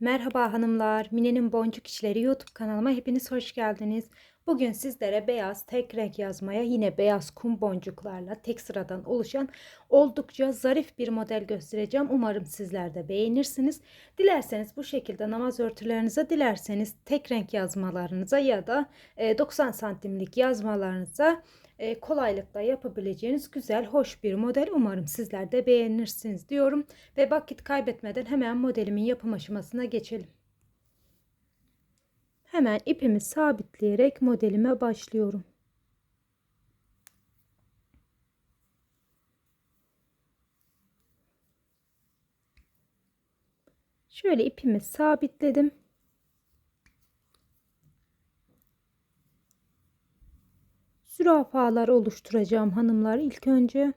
Merhaba hanımlar, Mine'nin Boncuk İşleri YouTube kanalıma hepiniz hoş geldiniz. Bugün sizlere beyaz tek renk yazmaya yine beyaz kum boncuklarla tek sıradan oluşan oldukça zarif bir model göstereceğim. Umarım sizler de beğenirsiniz. Dilerseniz bu şekilde namaz örtülerinize, dilerseniz tek renk yazmalarınıza ya da e, 90 santimlik yazmalarınıza e, kolaylıkla yapabileceğiniz güzel, hoş bir model. Umarım sizler de beğenirsiniz diyorum. Ve vakit kaybetmeden hemen modelimin yapım aşamasına geçelim. Hemen ipimi sabitleyerek modelime başlıyorum. Şöyle ipimi sabitledim. Zürafalar oluşturacağım hanımlar ilk önce.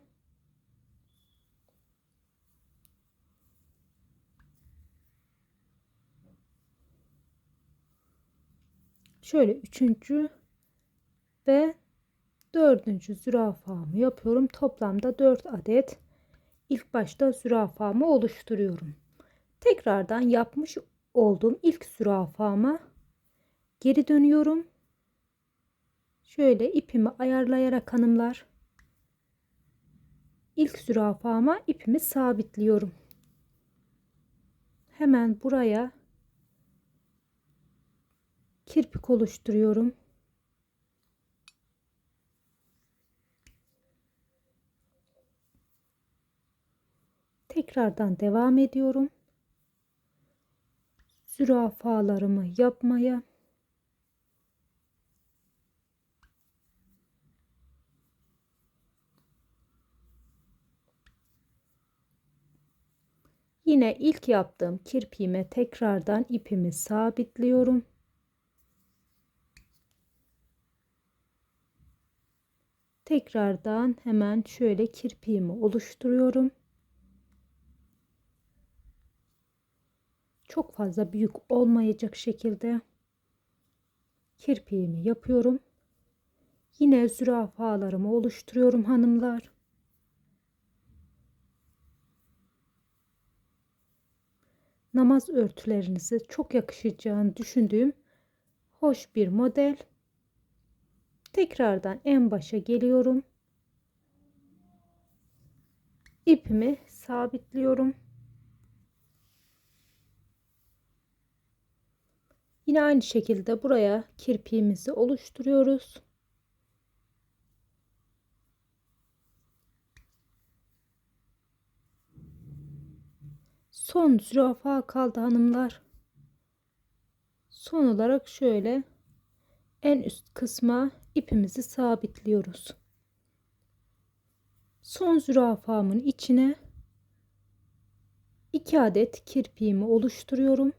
Şöyle üçüncü ve dördüncü zürafamı yapıyorum. Toplamda 4 adet ilk başta zürafamı oluşturuyorum. Tekrardan yapmış olduğum ilk zürafama geri dönüyorum. Şöyle ipimi ayarlayarak hanımlar ilk zürafama ipimi sabitliyorum. Hemen buraya kirpik oluşturuyorum. Tekrardan devam ediyorum. Zürafalarımı yapmaya. Yine ilk yaptığım kirpiğime tekrardan ipimi sabitliyorum. Tekrardan hemen şöyle kirpiğimi oluşturuyorum. Çok fazla büyük olmayacak şekilde kirpiğimi yapıyorum. Yine zürafalarımı oluşturuyorum hanımlar. Namaz örtülerinize çok yakışacağını düşündüğüm hoş bir model. Tekrardan en başa geliyorum. İpimi sabitliyorum. Yine aynı şekilde buraya kirpiğimizi oluşturuyoruz. Son zürafa kaldı hanımlar. Son olarak şöyle en üst kısma ipimizi sabitliyoruz. Son zürafamın içine 2 adet kirpiğimi oluşturuyorum.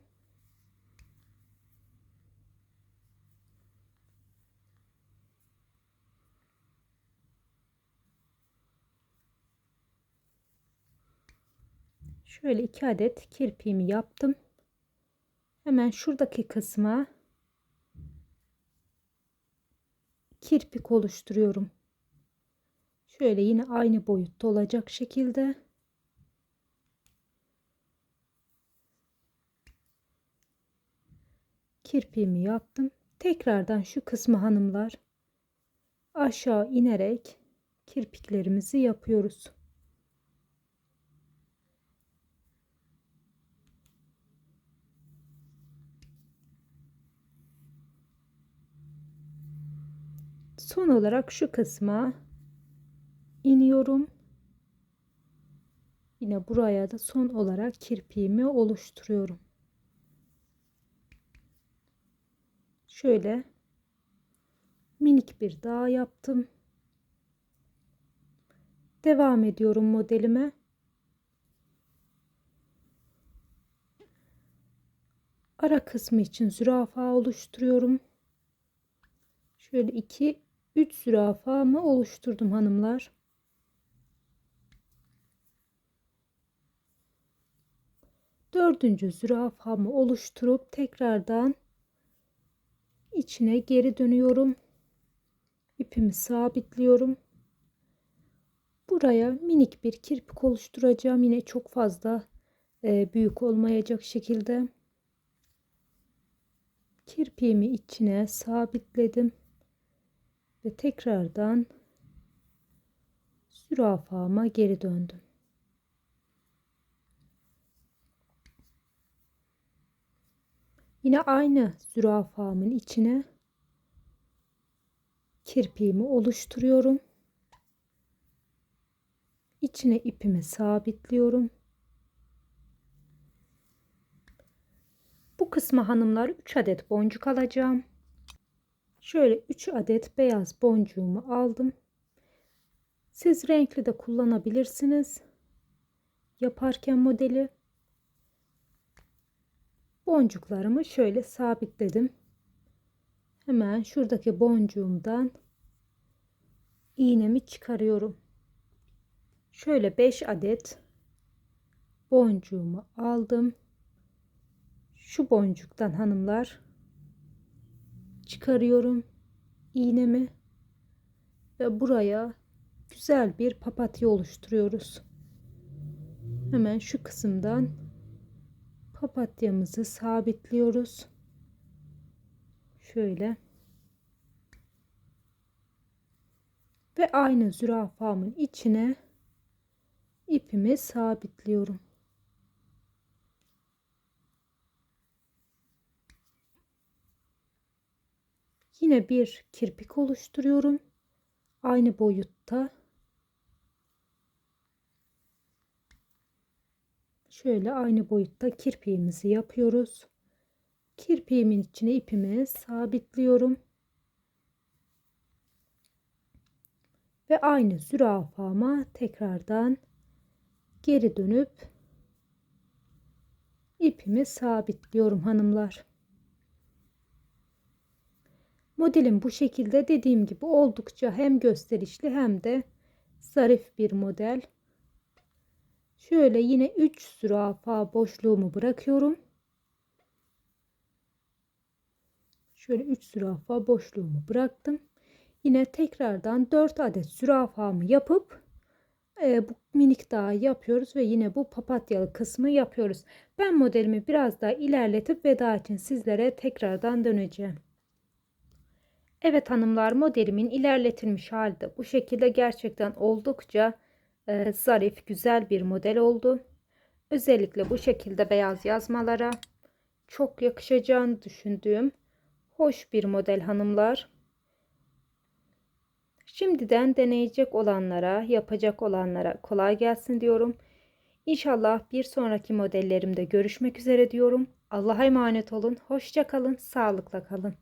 Şöyle 2 adet kirpiğimi yaptım. Hemen şuradaki kısma kirpik oluşturuyorum. Şöyle yine aynı boyutta olacak şekilde. Kirpiğimi yaptım. Tekrardan şu kısmı hanımlar aşağı inerek kirpiklerimizi yapıyoruz. Son olarak şu kısma iniyorum. Yine buraya da son olarak kirpiğimi oluşturuyorum. Şöyle minik bir dağ yaptım. Devam ediyorum modelime. Ara kısmı için zürafa oluşturuyorum. Şöyle iki 3 zürafamı oluşturdum hanımlar. Dördüncü zürafamı oluşturup tekrardan içine geri dönüyorum. İpimi sabitliyorum. Buraya minik bir kirpik oluşturacağım. Yine çok fazla e, büyük olmayacak şekilde. kirpiğimi içine sabitledim ve tekrardan zürafama geri döndüm. Yine aynı zürafamın içine kirpiğimi oluşturuyorum. İçine ipimi sabitliyorum. Bu kısma hanımlar 3 adet boncuk alacağım. Şöyle 3 adet beyaz boncuğumu aldım. Siz renkli de kullanabilirsiniz. Yaparken modeli boncuklarımı şöyle sabitledim. Hemen şuradaki boncuğumdan iğnemi çıkarıyorum. Şöyle 5 adet boncuğumu aldım. Şu boncuktan hanımlar çıkarıyorum iğnemi ve buraya güzel bir papatya oluşturuyoruz. Hemen şu kısımdan papatyamızı sabitliyoruz. Şöyle. Ve aynı zürafamın içine ipimi sabitliyorum. Yine bir kirpik oluşturuyorum. Aynı boyutta. Şöyle aynı boyutta kirpiğimizi yapıyoruz. Kirpiğimin içine ipimi sabitliyorum. Ve aynı zürafama tekrardan geri dönüp ipimi sabitliyorum hanımlar. Modelim bu şekilde dediğim gibi oldukça hem gösterişli hem de zarif bir model. Şöyle yine 3 zürafa boşluğumu bırakıyorum. Şöyle 3 zürafa boşluğumu bıraktım. Yine tekrardan 4 adet zürafamı yapıp e, bu minik daha yapıyoruz ve yine bu papatyalı kısmı yapıyoruz. Ben modelimi biraz daha ilerletip veda için sizlere tekrardan döneceğim. Evet hanımlar modelimin ilerletilmiş halde bu şekilde gerçekten oldukça e, zarif güzel bir model oldu. Özellikle bu şekilde beyaz yazmalara çok yakışacağını düşündüğüm hoş bir model hanımlar. Şimdiden deneyecek olanlara, yapacak olanlara kolay gelsin diyorum. İnşallah bir sonraki modellerimde görüşmek üzere diyorum. Allah'a emanet olun. Hoşça kalın, sağlıkla kalın.